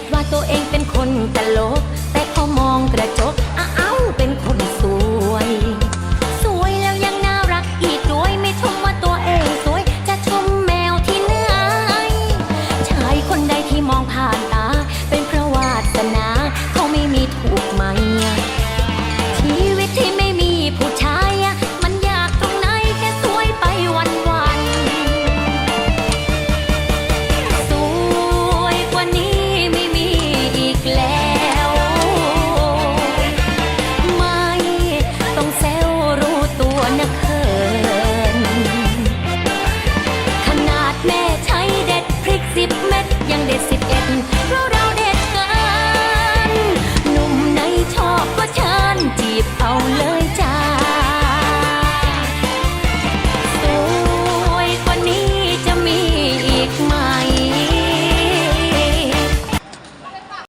ดว่าตัวเองเป็นคนตลก แต่พอมองกระจกอ้าวเป็นคนสวย สวยแล้วยังน่ารักอีกด้วยไม่ชมว่าตัวเองสวย จะชมแมวที่ไหนชายคนใดที่มองผ่านตา เป็นเพระวาสนาเขาไม่มีถูกไหม 好了